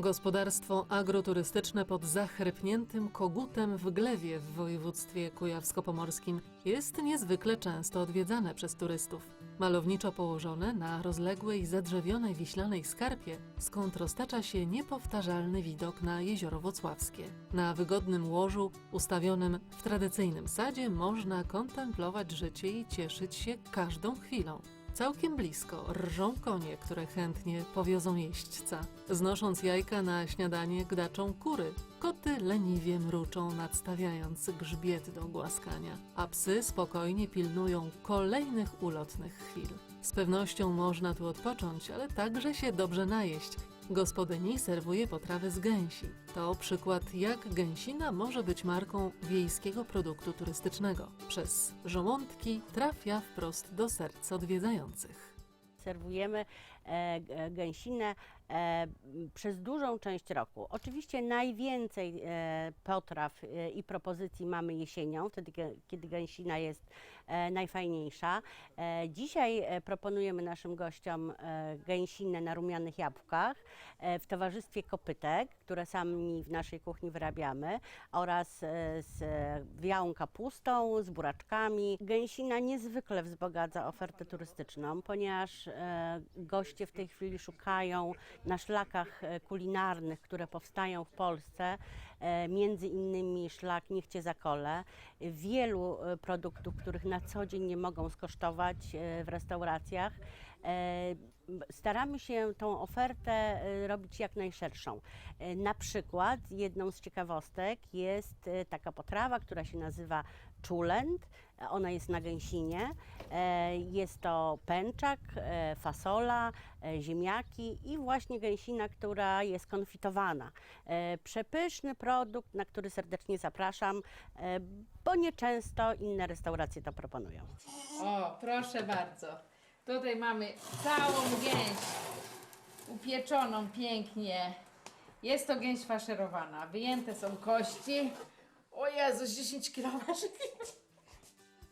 Gospodarstwo agroturystyczne pod zachrypniętym kogutem w Glewie w województwie kujawsko-pomorskim jest niezwykle często odwiedzane przez turystów. Malowniczo położone na rozległej, zadrzewionej wiślanej skarpie, skąd roztacza się niepowtarzalny widok na jezioro Wocławskie. Na wygodnym łożu, ustawionym w tradycyjnym sadzie, można kontemplować życie i cieszyć się każdą chwilą. Całkiem blisko rżą konie, które chętnie powiozą jeźdźca. Znosząc jajka na śniadanie gdaczą kury. Koty leniwie mruczą, nadstawiając grzbiet do głaskania, a psy spokojnie pilnują kolejnych ulotnych chwil. Z pewnością można tu odpocząć, ale także się dobrze najeść. Gospodyni serwuje potrawy z gęsi. To przykład, jak gęsina może być marką wiejskiego produktu turystycznego. Przez żołądki trafia wprost do serc odwiedzających. Serwujemy e, g- gęsinę e, przez dużą część roku. Oczywiście najwięcej e, potraw e, i propozycji mamy jesienią, wtedy kie- kiedy gęsina jest e, najfajniejsza. E, dzisiaj e, proponujemy naszym gościom e, gęsinę na rumianych jabłkach e, w towarzystwie kopytek, które sami w naszej kuchni wyrabiamy oraz e, z e, białą kapustą, z buraczkami. Gęsina niezwykle wzbogaca ofertę turystyczną, ponieważ e, goście w tej chwili szukają na szlakach e, kulinarnych, które powstają w Polsce, e, między innymi szlak Niechcie Zakole, wielu e, produktów, których na co dzień nie mogą skosztować e, w restauracjach. E, Staramy się tą ofertę e, robić jak najszerszą. Na przykład jedną z ciekawostek jest taka potrawa, która się nazywa czulent. Ona jest na gęsinie. E, Jest to pęczak, e, fasola, e, ziemniaki i właśnie gęsina, która jest konfitowana. Przepyszny produkt, na który serdecznie zapraszam, bo nieczęsto inne restauracje to proponują. O, proszę bardzo. Tutaj mamy całą gęś upieczoną pięknie. Jest to gęś faszerowana. Wyjęte są kości. O Jezus, 10 kg waży.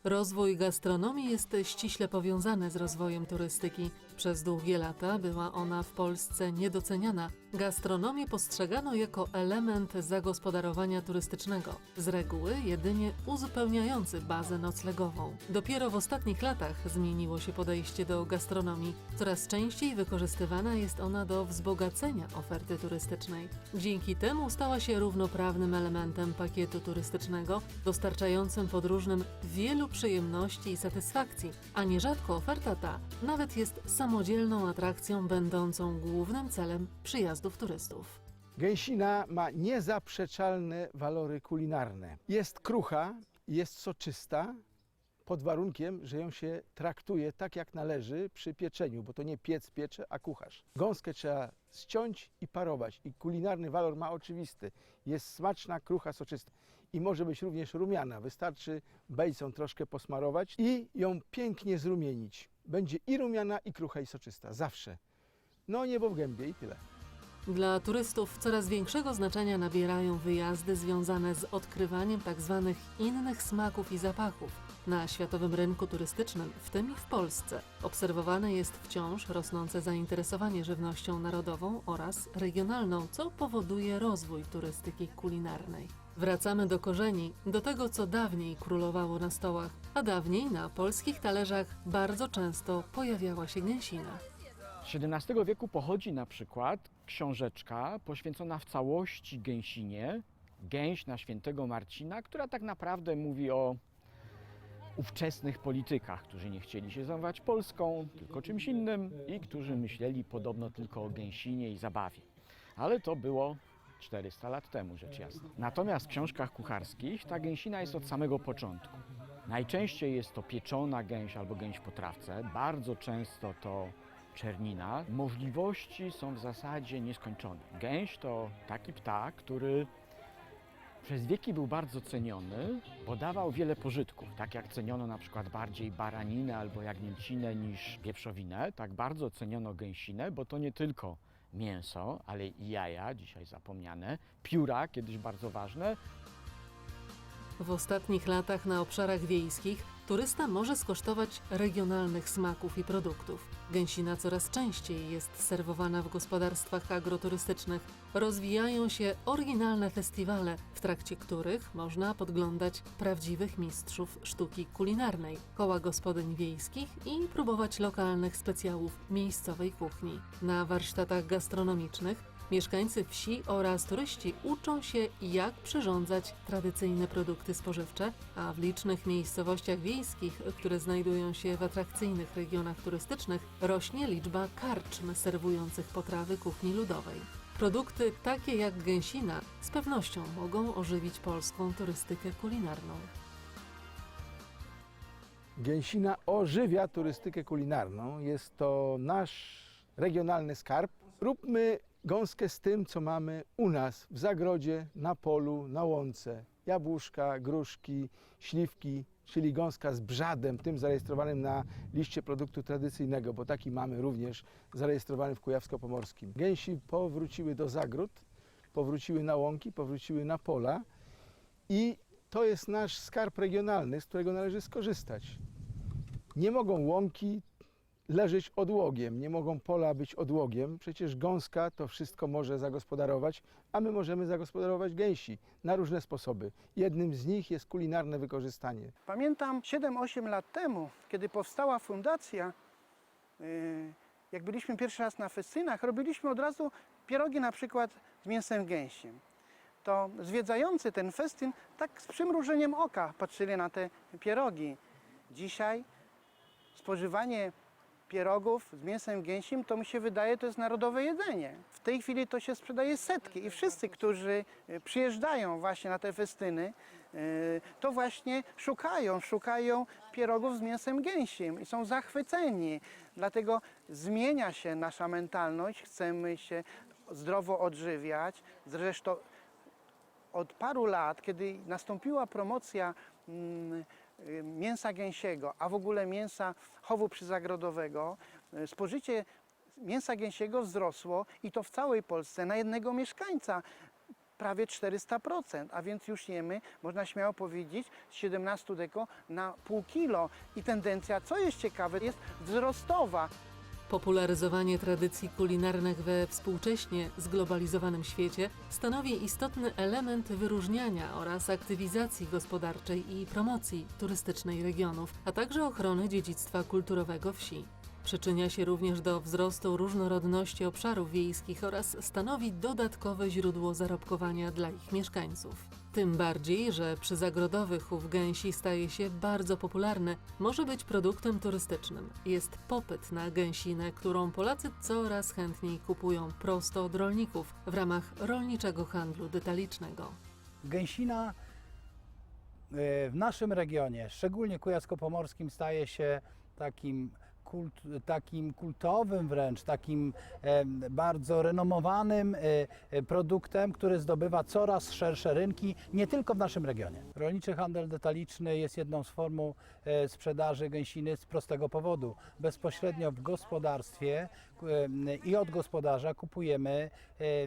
Rozwój gastronomii jest ściśle powiązany z rozwojem turystyki. Przez długie lata była ona w Polsce niedoceniana. Gastronomię postrzegano jako element zagospodarowania turystycznego, z reguły jedynie uzupełniający bazę noclegową. Dopiero w ostatnich latach zmieniło się podejście do gastronomii. Coraz częściej wykorzystywana jest ona do wzbogacenia oferty turystycznej. Dzięki temu stała się równoprawnym elementem pakietu turystycznego, dostarczającym podróżnym wielu przyjemności i satysfakcji, a nierzadko oferta ta nawet jest samodzielną atrakcją będącą głównym celem przyjazdów turystów. Gęsina ma niezaprzeczalne walory kulinarne. Jest krucha, jest soczysta, pod warunkiem, że ją się traktuje tak jak należy przy pieczeniu, bo to nie piec piecze, a kucharz. Gąskę trzeba ściąć i parować i kulinarny walor ma oczywisty. Jest smaczna, krucha, soczysta i może być również rumiana. Wystarczy bejcą troszkę posmarować i ją pięknie zrumienić. Będzie i rumiana, i krucha, i soczysta. Zawsze. No niebo w gębie i tyle. Dla turystów coraz większego znaczenia nabierają wyjazdy związane z odkrywaniem tzw. innych smaków i zapachów. Na światowym rynku turystycznym, w tym i w Polsce, obserwowane jest wciąż rosnące zainteresowanie żywnością narodową oraz regionalną, co powoduje rozwój turystyki kulinarnej. Wracamy do korzeni, do tego, co dawniej królowało na stołach, a dawniej na polskich talerzach bardzo często pojawiała się gęsina. Z XVII wieku pochodzi na przykład książeczka poświęcona w całości gęsinie, gęś na świętego Marcina, która tak naprawdę mówi o ówczesnych politykach, którzy nie chcieli się zajmować Polską, tylko czymś innym i którzy myśleli podobno tylko o gęsinie i zabawie. Ale to było 400 lat temu, rzecz jasna. Natomiast w książkach kucharskich ta gęsina jest od samego początku. Najczęściej jest to pieczona gęś albo gęś po trawce, bardzo często to czernina. Możliwości są w zasadzie nieskończone. Gęś to taki ptak, który przez wieki był bardzo ceniony, bo dawał wiele pożytków. Tak jak ceniono na przykład bardziej baraninę albo jagnięcinę niż wieprzowinę, tak bardzo ceniono gęsinę, bo to nie tylko mięso, ale i jaja, dzisiaj zapomniane, pióra, kiedyś bardzo ważne, W ostatnich latach na obszarach wiejskich turysta może skosztować regionalnych smaków i produktów. Gęsina coraz częściej jest serwowana w gospodarstwach agroturystycznych. Rozwijają się oryginalne festiwale, w trakcie których można podglądać prawdziwych mistrzów sztuki kulinarnej, koła gospodyń wiejskich i próbować lokalnych specjałów miejscowej kuchni. Na warsztatach gastronomicznych Mieszkańcy wsi oraz turyści uczą się, jak przyrządzać tradycyjne produkty spożywcze, a w licznych miejscowościach wiejskich, które znajdują się w atrakcyjnych regionach turystycznych, rośnie liczba karczm serwujących potrawy kuchni ludowej. Produkty takie jak gęsina z pewnością mogą ożywić polską turystykę kulinarną. Gęsina ożywia turystykę kulinarną. Jest to nasz regionalny skarb. Róbmy gąskę z tym, co mamy u nas w zagrodzie, na polu, na łące. Jabłuszka, gruszki, śliwki, czyli gąska z brzadem, tym zarejestrowanym na liście produktu tradycyjnego, bo taki mamy również zarejestrowany w Kujawsko-Pomorskim. Gęsi powróciły do zagród, powróciły na łąki, powróciły na pola i to jest nasz skarb regionalny, z którego należy skorzystać. Nie mogą łąki leżeć odłogiem, nie mogą pola być odłogiem. Przecież gąska to wszystko może zagospodarować, a my możemy zagospodarować gęsi na różne sposoby. Jednym z nich jest kulinarne wykorzystanie. Pamiętam 7-8 lat temu, kiedy powstała fundacja, yy, jak byliśmy pierwszy raz na festynach, robiliśmy od razu pierogi na przykład z mięsem gęsiem. To zwiedzający ten festyn tak z przymrużeniem oka patrzyli na te pierogi. Dzisiaj spożywanie pierogów z mięsem gęsim, to mi się wydaje, to jest narodowe jedzenie. W tej chwili to się sprzedaje setki i wszyscy, którzy y, przyjeżdżają właśnie na te festyny, y, to właśnie szukają, szukają pierogów z mięsem gęsim i są zachwyceni. Dlatego zmienia się nasza mentalność, chcemy się zdrowo odżywiać. Zresztą od paru lat, kiedy nastąpiła promocja mm, mięsa gęsiego, a w ogóle mięsa chowu przyzagrodowego, y, spożycie mięsa gęsiego wzrosło i to w całej Polsce na jednego mieszkańca prawie 400%, a więc już jemy, można śmiało powiedzieć, z 17 deko na pół kilo. I tendencja, co jest ciekawe, jest wzrostowa. Popularyzowanie tradycji kulinarnych we współcześnie zglobalizowanym świecie stanowi istotny element wyróżniania oraz aktywizacji gospodarczej i promocji turystycznej regionów, a także ochrony dziedzictwa kulturowego wsi. Przyczynia się również do wzrostu różnorodności obszarów wiejskich oraz stanowi dodatkowe źródło zarobkowania dla ich mieszkańców. Tym bardziej, że przy zagrodowy chów gęsi staje się bardzo popularny, może być produktem turystycznym. Jest popyt na gęsinę, którą Polacy coraz chętniej kupują prosto od rolników w ramach rolniczego handlu detalicznego. Gęsina e, w naszym regionie, szczególnie kujawsko-pomorskim, staje się takim, kult, takim kultowym wręcz, takim bardzo renomowanym e, e, produktem, który zdobywa coraz szersze rynki, nie tylko w naszym regionie. Rolniczy handel detaliczny jest jedną z formuł e, sprzedaży gęsiny z prostego powodu. Bezpośrednio w gospodarstwie i od gospodarza kupujemy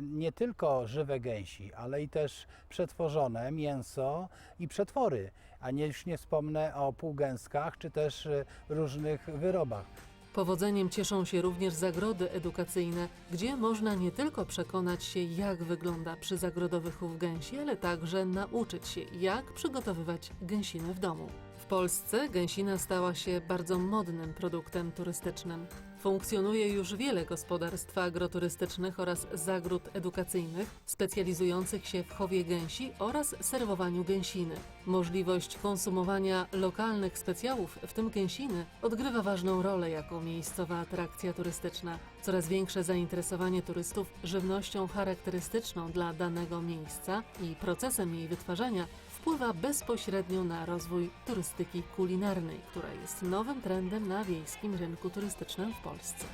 nie tylko żywe gęsi, ale i też przetworzone mięso i przetwory, a nie, już nie wspomnę o półgęskach czy też e, różnych wyrobach. Powodzeniem cieszą się również zagrody edukacyjne, gdzie można nie tylko przekonać się, jak wygląda przyzagrodowy chów gęsi, ale także nauczyć się, jak przygotowywać gęsinę w domu. W Polsce gęsina stała się bardzo modnym produktem turystycznym. Funkcjonuje już wiele gospodarstw agroturystycznych oraz zagród edukacyjnych specjalizujących się w chowie gęsi oraz serwowaniu gęsiny. Możliwość konsumowania lokalnych specjałów, w tym gęsiny, odgrywa ważną rolę jako miejscowa atrakcja turystyczna. Coraz większe zainteresowanie turystów żywnością charakterystyczną dla danego miejsca i procesem jej wytwarzania wpływa bezpośrednio na rozwój turystyki kulinarnej, która jest nowym trendem na wiejskim rynku turystycznym w Polsce.